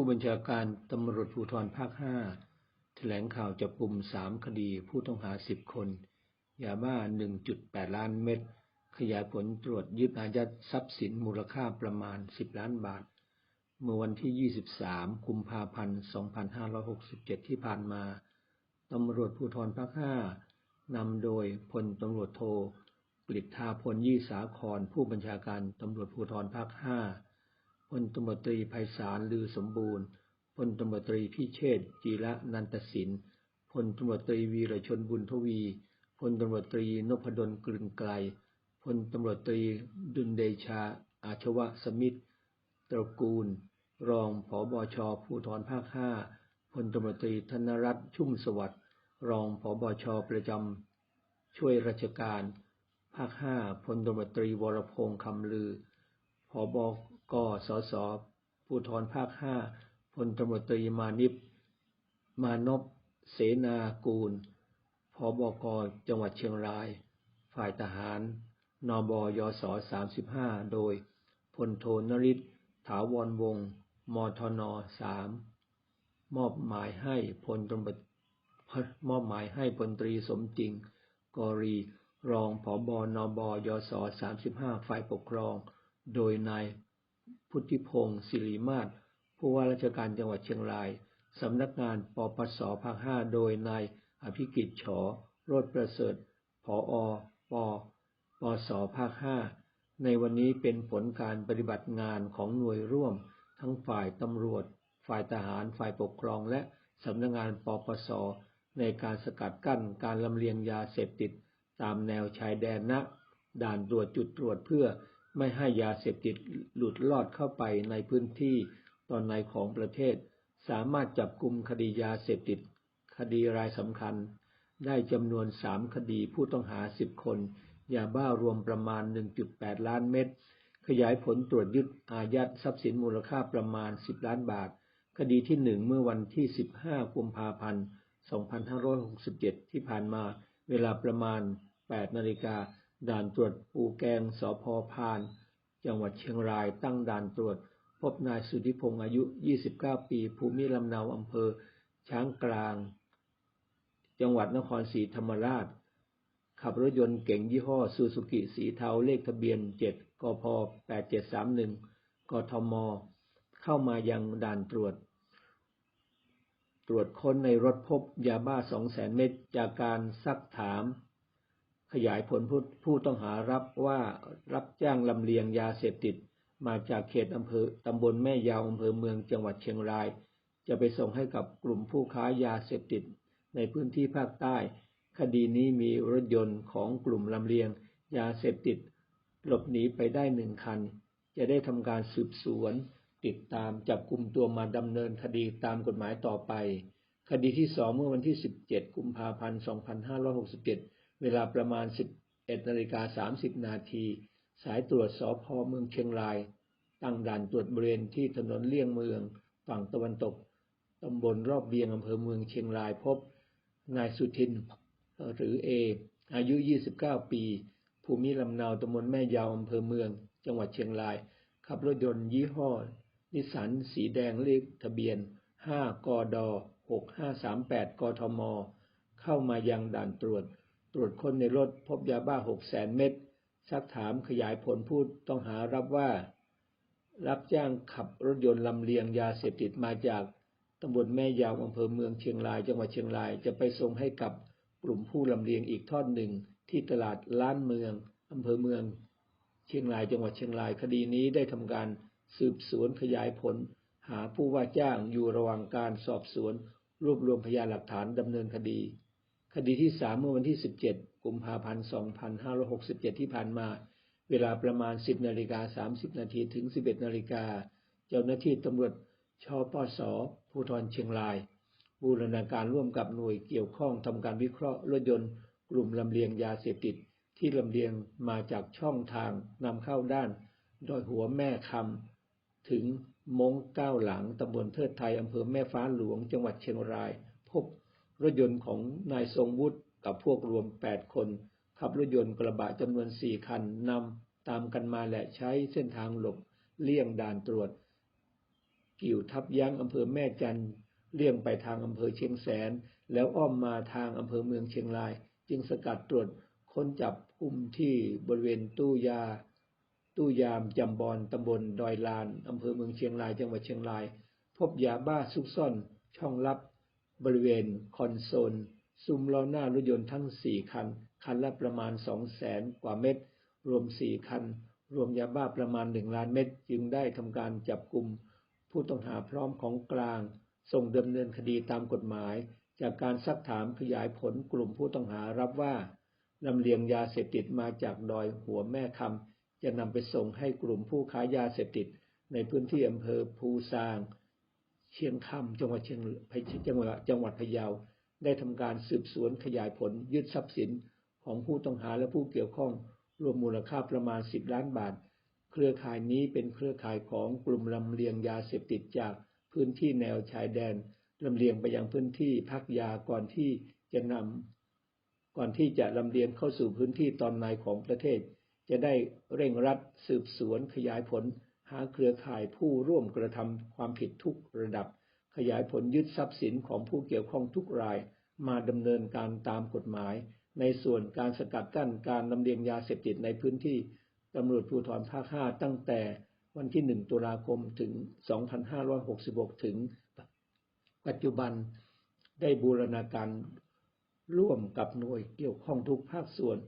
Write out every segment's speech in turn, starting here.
ผู้บัญชาการตำรวจภูธรภาค5แถลงข่าวจับกลุ่ม3คดีผู้ต้องหา10คน ยาบ้า1.8ล้านเม็ด ขยายผลตรวจยึดอายัดทรัพย์สินมูลค่าประมาณ10ล้านบาท เมื่อวันที่23กุมภาพันธ์2567ที่ผ่านมาตำรวจภูธรภาค5นำโดยพลตำรวจโทกฤษฐาพลยี่สาครผู้บัญชาการตำรวจภูธรภาค5 พลตำรวจตรีไพศาลลือสมบูรณ์ พลตำรวจตรีพิเชษจีระนันตสินพลตำรวจตรีวีรชนบุญทวี พลตำรวจตรีนพดลกลึงไกล พลตำรวจตรีดุลเดชา อาชวะสมิทธตระกูล รองผอบชภูธรภาค5พลตำรวจตรีธนรัตน์ชุ่มสวัสดิ์รองผอบชประจำช่วยราชการ ภาค5พลตำรวจตรีวรพงษ์คำลือผบ กสสภูธรภาค5พลตำรวจตรีมานิพมานพเสนากูลผบกจังหวัดเชียงราย ฝ่ายทหาร นบยศ35 โดยพลโทนริศถาวรวงศ์มทน3มอบหมายให้พลตำรวจมอบหมายให้พลตรีสมจริง กรีรองผบนบยศ35 ฝ่ายปกครอง โดยนาย พุทธิพงศ์ศิริมาศผู้ว่าราชการจังหวัดเชียงราย สำนักงานปปสภาค5โดยนายอภิกิจฉอโรดประเสริฐผอปปสภาค5ในวันนี้เป็นผลการปฏิบัติงานของหน่วยร่วม ทั้งฝ่ายตำรวจ ฝ่ายทหาร ฝ่ายปกครองและสำนักงานปปส ในการสกัดกั้นการลำเลียงยาเสพติด ตามแนวชายแดนณด่านตรวจจุดตรวจเพื่อ ไม่ให้ยาเสพติดหลุดลอดเข้าไปในพื้นที่ตอนในของประเทศ สามารถจับกลุ่มคดียาเสพติด คดีรายสำคัญ ได้จำนวน3คดีผู้ต้องหา10คน ยาบ้ารวมประมาณ 1.8 ล้านเม็ดขยายผลตรวจยึดอายัดทรัพย์สินมูลค่าประมาณ 10 ล้านบาท คดีที่1เมื่อวันที่ 15 กุมภาพันธ์ 2567 ที่ผ่านมาเวลาประมาณ 8 นาฬิกา ด่านตรวจปูแกงสพพาน จังหวัดเชียงรายตั้งด่านตรวจ พบนายสุธิพงศ์อายุ 29 ปี ภูมิลำเนาอำเภอ ช้างกลาง จังหวัดนครศรีธรรมราช ขับรถยนต์เก่งยี่ห้อซูซูกิสีเทาเลขทะเบียน 7 กพ 8731 กทม เข้ามายังด่านตรวจ ตรวจค้นในรถพบยาบ้า 200,000 เม็ดจากการซักถาม ขยายผลผู้ต้องหารับว่ารับจ้างลำเลียงยาเสพติด มาจากเขตอำเภอตำบลแม่ยาวอำเภอเมืองจังหวัดเชียงราย จะไปส่งให้กับกลุ่มผู้ค้ายาเสพติด ในพื้นที่ภาคใต้ คดีนี้มีรถยนต์ของกลุ่มลำเลียง ยาเสพติด หลบหนีไปได้หนึ่งคัน จะได้ทำการสืบสวน ติดตามจับกลุ่มตัวมาดำเนินคดีตามกฎหมายต่อไป คดีที่สองเมื่อวันที่ 17 กุมภาพันธ์ 2567 เวลาประมาณ 11นาฬิกา30 นาที สายตรวจสพเมืองเชียงราย ตั้งด่านตรวจบริเวณที่ถนนเลี่ยงเมืองฝั่งตะวันตก ตำบลรอบเบียงอำเภอเมืองเชียงรายพบ นายสุทิน หรือเอ อายุ 29 ปี ภูมิลำเนาตำบลแม่ยาวอำเภอเมือง จังหวัดเชียงราย ขับรถยนต์ยี่ห้อ นิสสันสีแดงเลขทะเบียน 5 กด 6538 กทม เข้ามายังด่านตรวจ รวจค้นในรถพบยาบ้าหกแสนเม็ดซักถามขยายผลผู้ต้องหารับว่า รับจ้างขับรถยนต์ลำเลียงยาเสพติดมาจากตำบลแม่ยาวอำเภอเมืองเชียงราย จังหวัดเชียงราย จะไปส่งให้กับกลุ่มผู้ลำเลียงอีกทอดหนึ่ง ที่ตลาดล้านเมืองอำเภอเมือง เชียงรายจังหวัดเชียงรายคดีนี้ได้ทำการสืบสวนขยายผล หาผู้ว่าจ้างอยู่ระหว่างการสอบสวน รวบรวมพยานหลักฐานดำเนินคดี คดีที่สามเมื่อวันที่ 17 กุมภาพันธ์ 2567 ที่ผ่านมา เวลาประมาณ 10นาฬิกา30 นาทีถึง 11นาฬิกา เจ้าหน้าที่ตำรวจชปสภูธรเชียงราย บูรณาการร่วมกับหน่วยเกี่ยวข้องทำการวิเคราะห์รถยนต์ กลุ่มลำเลียงยาเสพติด ที่ลำเลียงมาจากช่องทางนำเข้าด้านดอยหัวแม่คำถึงมงเก้าหลังตำบลเทิดไทยอำเภอแม่ฟ้าหลวงจังหวัดเชียงราย พบ รถยนต์ของนายทรงวุฒิกับพวกรวม8คนขับรถยนต์กระบะจำนวน4คันนำตามกันมาและใช้เส้นทางหลบเลี่ยงด่านตรวจ กิ่วทับยั้งอำเภอแม่จันเลี่ยงไปทางอำเภอเชียงแสน แล้วอ้อมมาทางอำเภอเมืองเชียงราย จึงสกัดตรวจค้นจับกลุ่มที่บริเวณตู้ยา ตู้ยามจำบอนตำบลดอยลานอำเภอเมืองเชียงรายจังหวัดเชียงราย พบยาบ้าซุกซ่อนช่องลับ บริเวณคอนโซล ซุ้มล้อหน้ารถยนต์ทั้ง 4 คัน คันละประมาณ2แสนกว่าเม็ด รวม 4 คัน รวมยาบ้าประมาณ 1 ล้านเม็ด จึงได้ทำการจับกลุ่มผู้ต้องหาพร้อมของกลาง ส่งดำเนินคดีตามกฎหมาย จากการซักถามขยายผลกลุ่มผู้ต้องหารับว่าลำเลียงยาเสพติดมาจากดอยหัวแม่คำจะนำไปส่งให้กลุ่มผู้ค้ายาเสพติดในพื้นที่อำเภอภูซาง เชียงคำจังหวัดเชียงจังหวัดจังหวัดพะเยา ได้ทำการสืบสวนขยายผลยึดทรัพย์สินของผู้ต้องหาและผู้เกี่ยวข้องรวมมูลค่าประมาณ 10 ล้านบาท เครือข่ายนี้เป็นเครือข่ายของกลุ่มลำเลียงยาเสพติดจากพื้นที่แนวชายแดนลำเลียงไปยังพื้นที่พักยาก่อนที่จะนำก่อนที่จะลำเลียงเข้าสู่พื้นที่ตอนในของประเทศ จะได้เร่งรัดสืบสวนขยายผล หาเครือข่ายผู้ร่วมกระทำความผิดทุกระดับ ขยายผลยึดทรัพย์สินของผู้เกี่ยวข้องทุกราย มาดำเนินการตามกฎหมาย ในส่วนการสกัดกั้นการลำเลียงยาเสพติดในพื้นที่ตำรวจภูธรภาค 5 ตั้งแต่วันที่ 1 ตุลาคมถึง 2566 ถึง ปัจจุบันได้บูรณาการร่วมกับหน่วยเกี่ยวข้องทุกภาคส่วน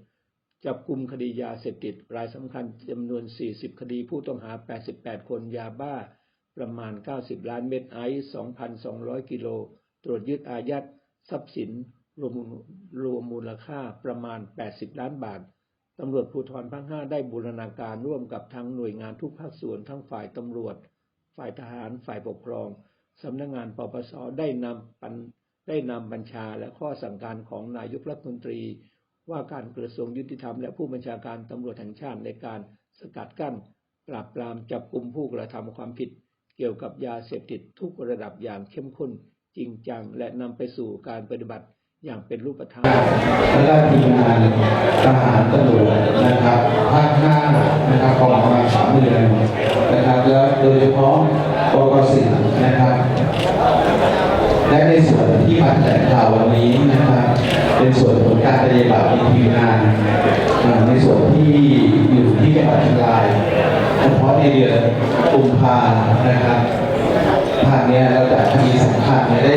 จับกลุ่มคดียาเสพติดรายสำคัญจำนวน 40 คดีผู้ต้องหา 88 คนยาบ้า ประมาณ 90 ล้านเม็ดไอซ์2,200 กิโล ตรวจยึดอายัดทรัพย์สินรวมรวมมูลค่าประมาณ 80 ล้านบาท ตำรวจภูธรภาค5ได้บูรณาการร่วมกับทั้งหน่วยงานทุกภาคส่วนทั้งฝ่ายตำรวจ ฝ่ายทหาร ฝ่ายปกครอง สำนักงานปปส ได้นำปันได้นำบัญชาและข้อสั่งการของนายกรัฐมนตรี ว่าการกระทรวงยุติธรรมและผู้บัญชาการตำรวจแห่งชาติในการสกัดกั้น ปราบปรามจับกลุ่มผู้กระทำความผิด เกี่ยวกับยาเสพติดทุกระดับอย่างเข้มข้น จริงจัง และนำไปสู่การปฏิบัติอย่างเป็นรูปธรรมและก็ทีมงานทหารตำรวจนะครับภาคห้านะครับกองกำลังสามเดือนนะครับแล้วโดยเฉพาะปกสินะครับ และในส่วนที่มาแถลงข่าววันนี้นะครับเป็นส่วนของการปฏิบัติในทีมงานในส่วนที่อยู่ที่จังหวัดเชียงรายเฉพาะในเดือนกุมภานะครับภาคเนี้เราจัดคดีสำคัญได้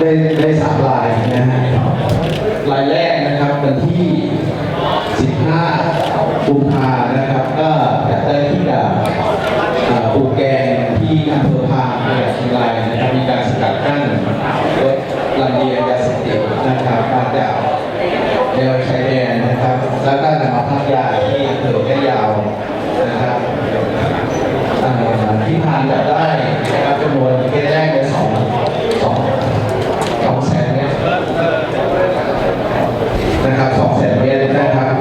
ได้ได้สามรายนะฮะรายแรกนะครับวันที่ 15กุมภานะครับ ก็จัดได้ที่ด่านอ่าปูแกงที่อำเภอพานจังหวัดเชียงรายนะครับมีการสกัดกั้นรถลำเลียงยาเสพติดนะครับมาจากแนวชายแดนนะครับ แล้วก็นำมาพักยาที่อำเภอแม่ยาวนะครับ อ่าที่ผ่านจับได้นะครับจำนวนเคสแรกเป็นสองสองสองแสนเมตรนะครับสองแสนเมตรนะครับ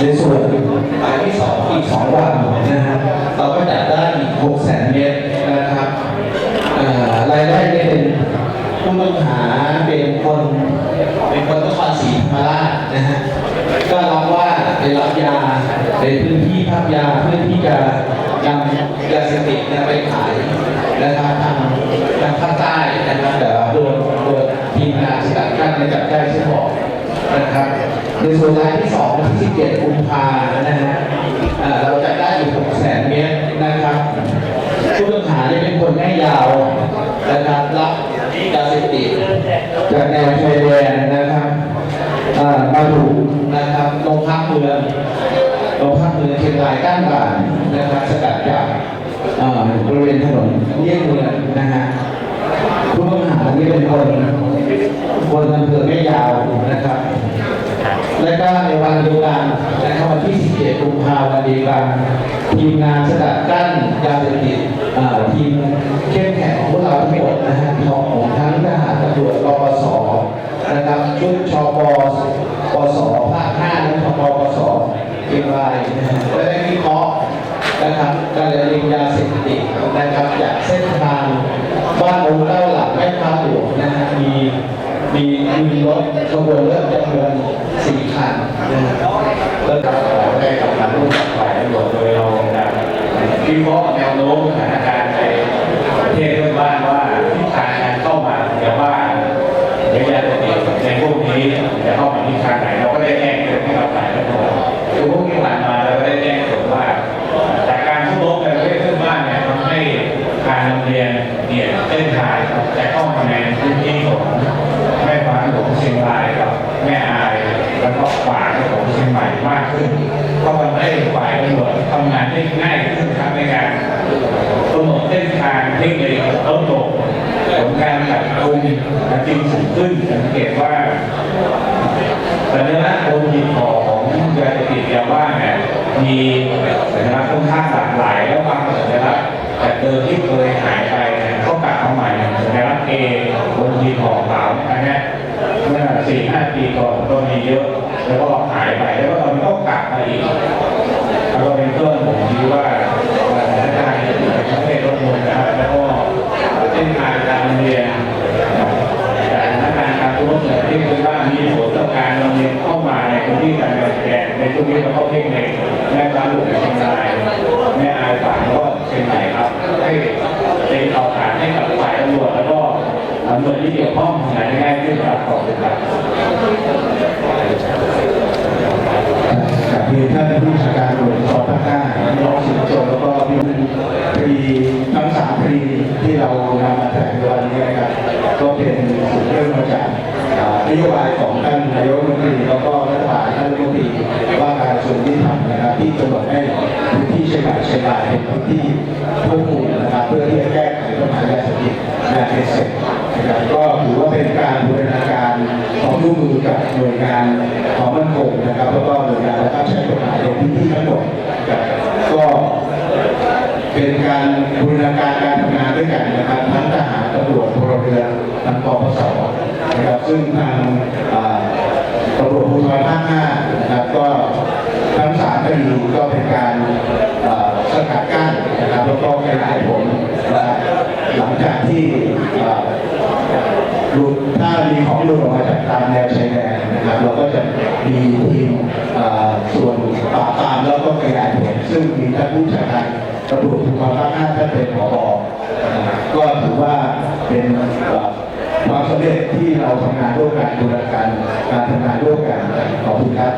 ในส่วนรายที่สองอีกสองวันนะฮะเราก็จับได้อีกหกแสนเมตรนะครับอ่ารายแรกเนี่ยเป็นผู้ต้องหาเป็นคนเป็นคนนครศรีธรรมราชนะฮะก็รับว่าไปรับยาในพื้นที่พักยาเพื่อที่จะนำยาเสพติดเนี่ยไปขายนะครับทางทางภาคใต้นะครับแต่ว่าโดนโดนทีมงานสกัดกั้นในจับได้เฉพาะ นะครับ ในส่วนรายที่สองวันที่17กุมภานะฮะเราจะได้อยู่6แสนเมตรนะครับผู้ต้องหาเนี่ยเป็นคนแม่ยาวนะครับรับยาเสพติดจากแนวชายแดนนะครับมาถูกนะครับโรงพักเมืองโรงพักเมืองเชียงรายก้านบ่านนะครับสกัดจากอ่าบริเวณถนนเลี่ยงเมืองนะฮะผู้ต้องหานี่เป็นคนคนอำเภอแม่ยาวนะครับ และก็ในวันเดียวกันนะครับวันที่ 17กุมภาพันธ์วันเดียวกันทีมงานสกัดกั้นยาเสพติดทีมเข้มแข็งของพวกเราทั้งหมดนะฮะของของทั้งทหารตำรวจรปสนะครับชุดชปปสภาค5และชปปสเชียงรายนะฮะและได้วิเคราะห์ นะครับการเรียนยาเสพติดนะครับจากเส้นทางบ้านองค์เก้าหลักแม่ค้าหลวงนะฮะมีมีมีรถ ขบวนเรถจำนวนสี่คันนะครับแล้วก็ได้กับการร่วมกับฝ่ายตำรวจโดยเราจะวิเคราะห์แนวโน้มสถานการณ์ในประเทศเพื่อนบ้านว่าทิศทางการเข้ามาเดี๋ยวว่าเดี๋ยวยาเสพติดในพวกนี้จะเข้ามาทิศทางไหนเราก็ได้แจ้งเตือนให้เราฝ่ายรัฐบาลคือพวกที่ผ่านมาเราก็ได้แจ้งเตือนว่าจากการทุรบในประเทศเพื่อนบ้านเนี่ยทำให้การโรงเรียนเนี่ยเส้นทางจะเข้ามาในพื้นที่ของแม่ฟ้าหลวงเชียงรายกับ แม่อายแล้วก็ป่าของเชียงใหม่มากขึ้นก็ทำให้ฝ่ายตำรวจทำงานได้ง่ายขึ้นครับในการกำหนดเส้นทางเทคนิคลดลงผลการจับกุมจริงสูงขึ้นสังเกตว่าสัญลักษณ์บนหีของยาเสพติดยาบ้าเนี่ยมีสัญลักษณ์ค่อนข้างหลากหลายแล้วบางสัญลักษณ์จากเดิมที่เคยหายไปเนี่ยก็กลับมาใหม่สัญลักษณ์เอบนหีบห่อขาวอันเนี้ยเมื่อ สี่ห้าปีก่อนก็มีเยอะ แล้วก็หายไปแล้วก็ตอนนี้ก็กลับมาอีกแล้วก็เป็นต้นผมคิดว่า ที่ควบคุมน ที่หลุดถ้ามีของหลุดออกมาจากตามแนวชายแดนนะครับ เราก็จะมีทีมส่วนปราบปรามแล้วก็ขยายผลซึ่งมีท่านผู้จัดการตำรวจภูธรภาคห้าท่านเป็นผบก็ถือว่าเป็นความสำเร็จที่เราทำงานร่วมกันบูรณาการการทำงานร่วมกันขอบคุณครับ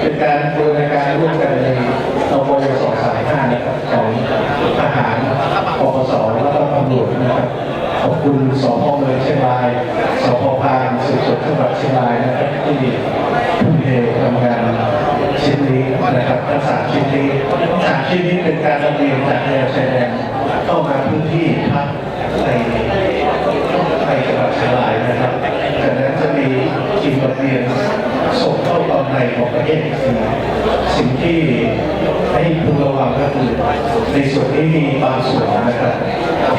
เป็นการบูรณาการร่วมกันในตบยสสายห้านะครับของทหารปปสแล้วก็ำรวจนะครับขอบคุณสพเมืองเชียงรายสพพานสืบสวนจังหวัดเชียงรายนะครับที่ทุ่มเททำงานชิ้นนี้นะครับทั้งสามชิ้นนี้สามชิ้นนี้เป็นการลำเลียงจากแนวชายแดนเข้ามาพื้นที่พักในในจังหวัดเชียงรายนะครับจากนั้นจะมีทีมบทเรียนส่งเข้าตอนในของประเทศคือสิ่งที่ให้พึงระวังก็คือในส่วนนี้มีบางส่วน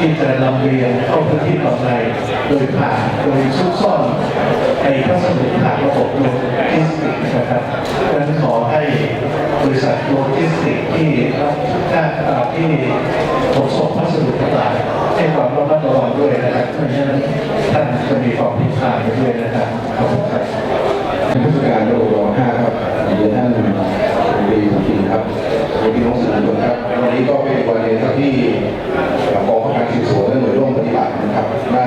ที่จะลำเลียงเข้าพื้นที่ตอนในโดยผ่านโดยซุกซ่อนในพัสดุผ่านระบบโลจิสติกส์นะครับดังนั้นขอให้บริษัทโลจิสติกส์ที่รับจ้างเอ่อที่ขนส่งพัสดุต่างๆให้ความระมัดระวังด้วยนะครับไม่ฉะนั้นท่านจะมีความผิดพลาดไปด้วยนะครับขอบคุณครับท่านผู้จัดการโรงพยาบาลห้าครับเรียนท่านดีสุขินครับเรียนพี่น้องสื่อมวลชนครับวันนี้ก็เป็นวันเรียนครับที่กอก สืบสวนและหน่วยร่วมปฏิบัตินะครับ ได้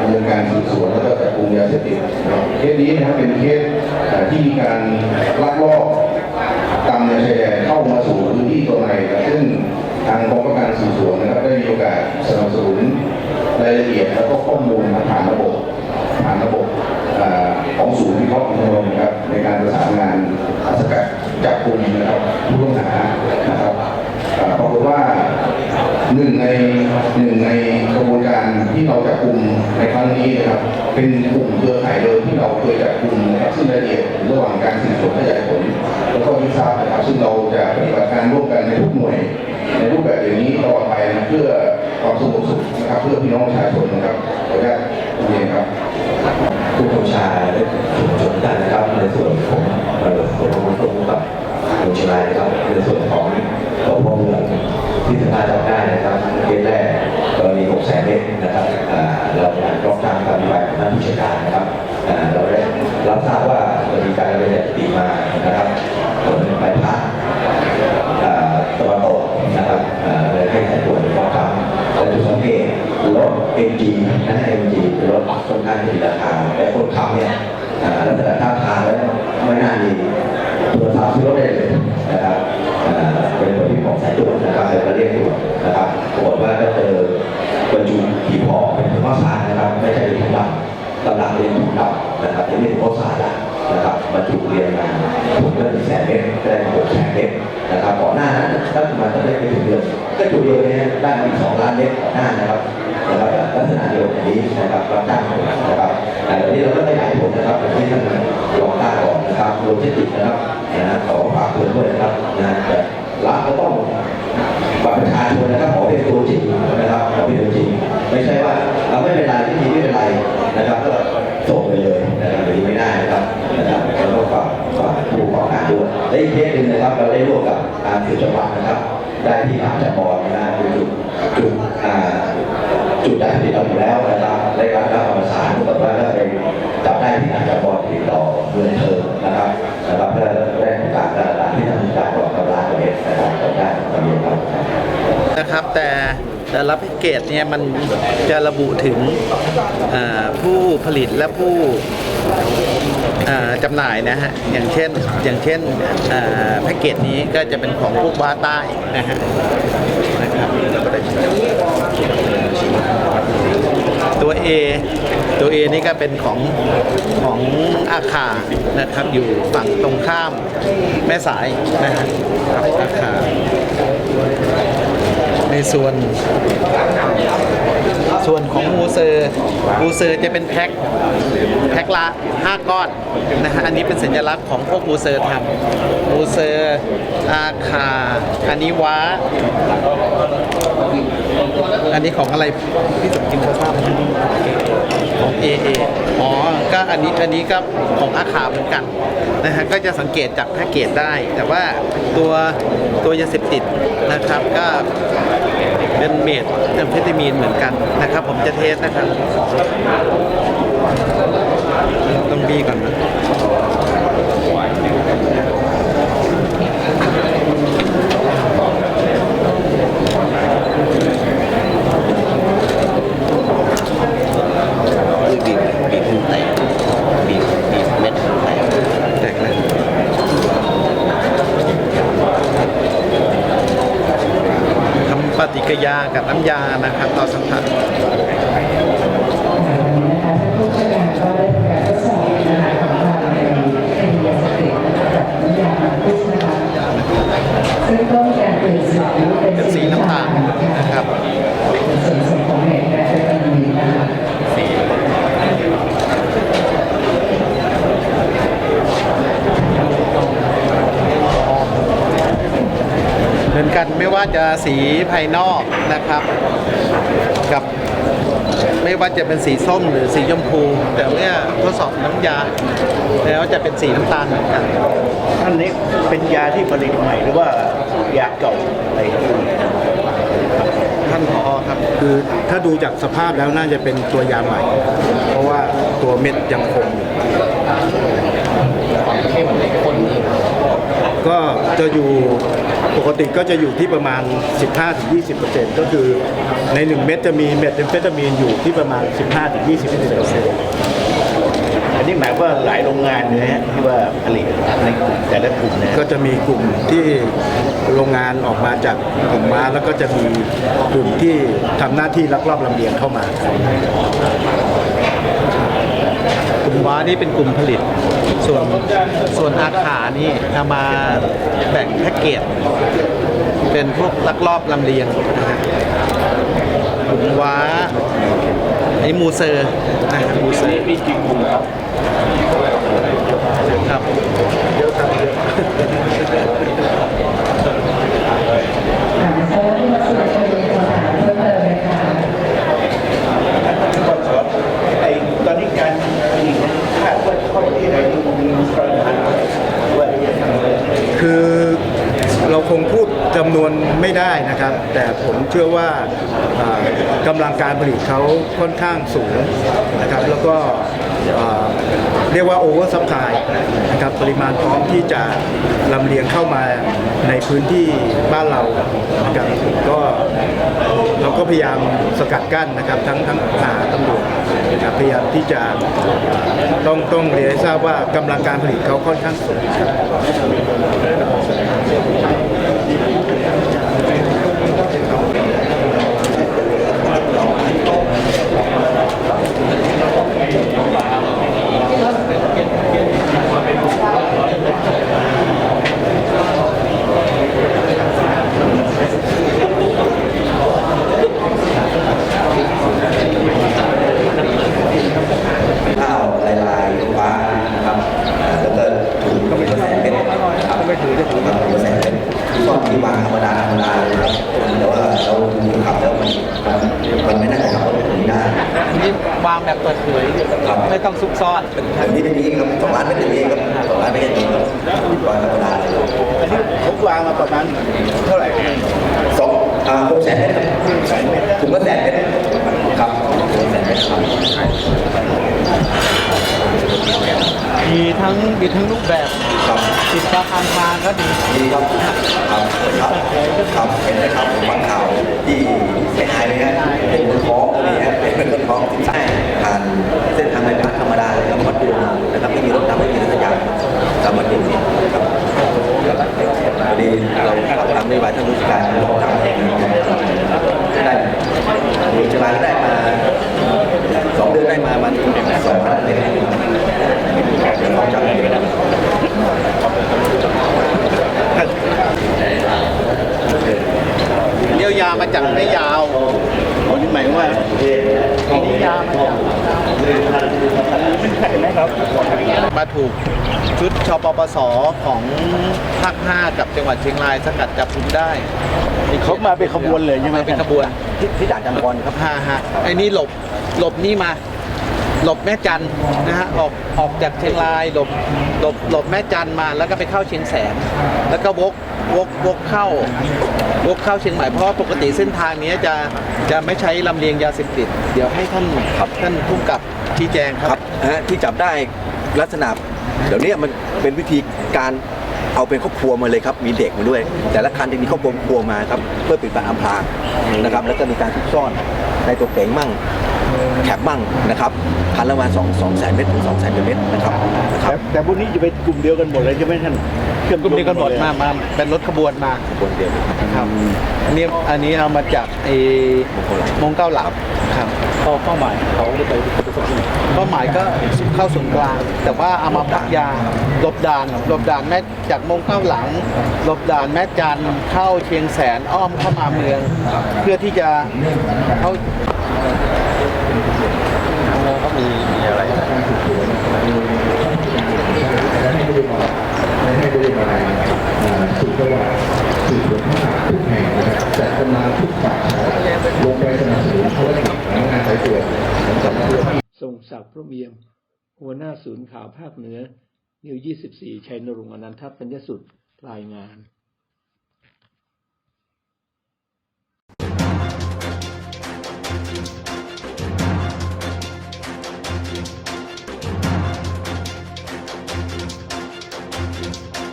ดำเนินการสืบสวนแล้วก็จับกลุ่มยาเสพติดนะครับเคสนี้นะครับเป็นเคสที่มีการลักลอบตามแนวชายแดนเข้ามาสู่พื้นที่ตัวในนะครับซึ่งทางกองข้าการสืบสวนนะครับได้มีโอกาสสนับสนุนรายละเอียดแล้วก็ข้อมูลผ่านระบบผ่านระบบของศูนย์วิเคราะห์ข้อมูลนะครับในการประสานงานสกัดจับกลุ่มนะครับผู้ต้องหานะครับปรากฏว่า หนึ่งในหนึ่งในกระบวนการที่เราจับกลุ่มในครั้งนี้นะครับ เป็นกลุ่มเครือข่ายเดิมที่เราเคยจับกลุ่มนะครับซึ่งรายละเอียดระหว่างการสืบสวนขยายผลแล้วก็ยึดทรัพย์นะครับ ซึ่งเราจะปฏิบัติการร่วมกันในทุกหน่วย ในรูปแบบอย่างนี้ตลอดไปนะเพื่อความสงบสุขนะครับ เพื่อพี่น้องประชาชนนะครับขออนุญาตคุณเองครับผู้กำชาและชุมชนกันนะครับในส่วนของเอ่อส่วนของตรงกับโรงเชียงรายนะครับในส่วนของ น้านั้นถ้ามันจะได้ไปถึงเดือนก็จุดเดียวนี่ยได้มาอีกสองล้านเมตรก่อนหน้านะครับนะครับลักษณะเดียวกันนี้นะครับรับจ้างนะครับแต่ตอนนี้เราก็ขยายผลนะครับอย่างที่ท่านรองต้าบอกนะครับโลจิสติกนะครับนะขอฝากเตือนด้วยนะครับนะแต่รับก็ต้องบัตรประชาชนนะครับขอเป็นตัวจริงนะครับขอเป็นตัวจริง ไม่ใช่ว่าเราไม่เป็นไรที่ดีไม่เป็นไรนะครับก็ส่งไปเลยนะครับอย่างนี้ไม่ได้นะครับนะครับเราต้องฝาก ฝากผู้ประกอบการด้วยและอีกเคสหนึ่งนะครับเราได้ร่วมกับทางสืบจังหวัดนะครับ ได้ที่อาจจะบอลนะฮะจุดจุดอ่าจุดได้ผลิตเราอยู่แล้วนะครับได้รับรับประสานกับว่าถ้าไปจับได้ที่อาจจะบอลติดต่อเงินเธอนะครับนะครับเพื่อได้โอกาสระดับที่ทำการบอกกับร้านเองนะครับจับได้ตอนนี้ครับนะครับแต่แต่ละแพ็กเกจเนี่ยมันจะระบุถึงผู้ผลิตและผู้ จำหน่ายนะฮะ อย่างเช่น อย่างเช่นแพ็กเกจนี้ก็จะเป็นของพวกบ้าใต้นะฮะนะครับตัว A ตัว A นี่ก็เป็นของของอาคานะครับอยู่ฝั่งตรงข้ามแม่สายนะฮะครับอาคาในส่วน ส่วนของมูเซอร์มูเซอร์จะเป็นแพ็คแพ็คละ5ก้อนนะฮะอันนี้เป็นสัญลักษณ์ของพวกมูเซอร์ทำมูเซอร์อาคาอันนี้ว้า อันนี้ของอะไรพี่สมจริงเขาทราบไหมของ AA อ๋อ ก็อันนี้อันนี้ก็ของอาขาเหมือนกันนะฮะ ก็จะสังเกตจากแพ็กเกจได้ แต่ว่าตัวตัวยาเสพติดนะครับก็เป็นเมดแอมเฟตามีนเหมือนกันนะครับ ผมจะเทสนะครับ ต้องบีก่อนนะ คือบีบบีบขึ้นแตกบีบบีบเม็ดแตก แตกแล้วทำปฏิกิริ ยากับน้ำยานะครับต่อสัมผัส นะคะผู้ช่วยงานก็ได้ทำการทดสอบนะคะของเราในเป็นยาเสพติดกับน้ำยาพิษนะคะซึ่งก็มีการเปลี่ยนสีเป็น เป็นสีน้ำตาลนะครับ เป็นส่วนผสมของเม็ดแอมเฟตามีนนะคะ เหมือนกันไม่ ว่าจะสีภายนอกนะครับ กับไม่ว่าจะเป็นสีส้มหรือสีชมพู แต่เมื่อทดสอบน้ำยา แล้วจะเป็นสีน้ำตาลเหมือนกันอันนี้เป็นยาที่ผลิตใหม่หรือว่ายาเก่าอะไรที่ท่านผอครับคือถ้าดูจากสภาพแล้วน่าจะเป็นตัวยาใหม่ เพราะว่าตัวเม็ดยังคงอยู่ ก็จะอยู่ปกติก็จะอยู่ที่ประมาณ 15-20%ก็คือใน 1 เม็ดจะมีเม็ดแอมเฟตามีนอยู่ที่ประมาณ 15-20%อันนี้หมายว่าหลายโรงงานเลยนะฮะที่ว่าผลิตในแต่ละกลุ่มนะฮะก็จะมีกลุ่มที่โรงงานออกมาจากกลุ่มม้าแล้วก็จะมีกลุ่มที่ทำหน้าที่ลักลอบลำเลียงเข้ามา ลุ่มว้านี่เป็นกลุ่มผลิต ส่วนส่วนอาขานี่เอามาแบ่งแพ็กเกจเป็นพวกลักลอบลำเลียงนะฮะกลุ่มว้าอันนี้มูเซอร์นะฮะมูเซอร์มีกี่กลุ่มครับครับ อ่าสำหรับที่มาสู่ชมีคำถามเพิ่มเติมเลยค่ะ ก็ขอไอ้ตอนนี้การผลิตคาดว่าเข้าประเทศไทยนี่มีปริมาณว่าจะทำอะไร คือเราคงพูด จำนวนไม่ได้นะครับ แต่ผมเชื่อว่ากำลังการผลิตเขาค่อนข้างสูงนะครับ แล้วก็เรียกว่าโอเวอร์ซัพพลายนะครับปริมาณพร้อมที่จะลำเลียงเข้ามาในพื้นที่บ้านเรานะครับก็เราก็พยายามสกัดกั้นนะครับ ทั้งทั้งทหารตำรวจนะครับพยายามที่จะต้องต้องเรียนทราบว่ากำลังการผลิตเขาค่อนข้างสูงครับ ข้าวลายลายๆฟ้านะครับอ่าแล้วก็ถุงก็เป็นกระแสเพชรนะครับไม่ถือจะถือกระแสเพชรก็ที่วางธรรมดาธรรมดาเลยครับแต่ว่าเราดูขับแล้วมันมันมันไม่น่าจะขับรถแบบนี้ได้ นี่วางแบบ เปิดเผยไม่ต้องซุกซ่อนอันนี้เป็นอย่างนี้ครับสองล้านเป็นอย่างนี้ครับสองล้านเป็นอย่างนี้ครับวางธรรมดาเลยอันนี้ผมวางมาประมาณเท่าไหร่สองอ่าหกแสนเมตรถุงละแสนเมตรครับหกแสนเมตรครับ มีทั้งมีทั้งรูปแบบครับติดตามทางทางก็ดีดีครับครับครับครับเห็นไหมครับผมฟังข่าวที่เสียหายไหมฮะเป็นคนท้องอะไรฮะเป็นคนท้องที่ใช่ผ่านเส้นทางไฟฟ้าธรรมดาเลยครับวัดดูนะครับไม่มีรถดำไม่มีรถขยะตามมาดูครับพอดีเราทำนโยบายท่านผู้จัดการเราทำเองได้มีจุฬาได้มาสองเดือนได้มามันสองพันเลยเดี๋ยวเราจับเอง เดียวยามาจากไม่ยาว ผมนี่หมายว่า อันนี้ยามาจาก ไม่ใช่ไหมครับ มาถูกชุดชปปสของภาค 5 กับจังหวัดเชียงรายสกัดจับกุมได้เขามาเป็นขบวนเลยใช่ไหมมาเป็นขบวนที่ที่ด่านจำปอนครับฮะฮะไอ้นี่หลบหลบนี่มา หลบแม่จันทร์นะฮะออกออกจากเชียงรายหลบหลบหลบแม่จันทร์มาแล้วก็ไปเข้าเชียงแสน แล้วก็วกวกวกเข้าวกเข้าเชียงใหม่เพราะว่าปกติเส้นทางนี้จะจะไม่ใช้ลำเลียงยาเสพติดเดี๋ยวให้ท่านท่านผู้กำกับชี้แจงคครัรับบนะฮะที่จับได้ลักษณะเดี๋ยวนี้มันเป็นวิธีการ เอาเป็นครอบครัวมาเลยครับมีเด็กมาด้วย แต่ละคันจะมีครอบครัวครัวมาครับเพื่อปิดบังอำพรางนะครับแล้วก็มีการซุกซ่อนในตัวเก๋งมั่งแคบมั่งนะครับคันละประมาณสองสองแสนเมตรถึงสองแสนเมตรนะครับนะครับแต่พวกนี้จะเป็นกลุ่มเดียวกันหมดเลยใช่ไหมท่าน กลุ่มนี้กันหมดมามาเป็นรถขบวนมาคนเดียวครับอันนี้อันนี้เอามาจากไอ้มงเก้าหลับครับเป้าเป้าหมายเขาจะไปประสบที่ไหนเป้าหมายก็เข้าศูนย์กลาง แต่ว่าเอามาพักยาหลบด่านหลบด่านแม่จากมงเก้าหลังหลบด่านแม่จันทร์เข้าเชียงแสนอ้อมเข้ามาเมือง เพื่อที่จะเข้าและให้บริบาลและให้บริบาล จังหวัดสืบสวนข้อหาทุกแห่งนะครับจัดกำลังทุกฝ่ายลงไปสนับสนุนภารกิจของงานสายตรวจของสำนักงานทรงศักดิ์พระเมียม หัวหน้าศูนย์ข่าวภาคเหนือ นิว 24 ชัยนรงค์อนันทพัญญสุดรายงาน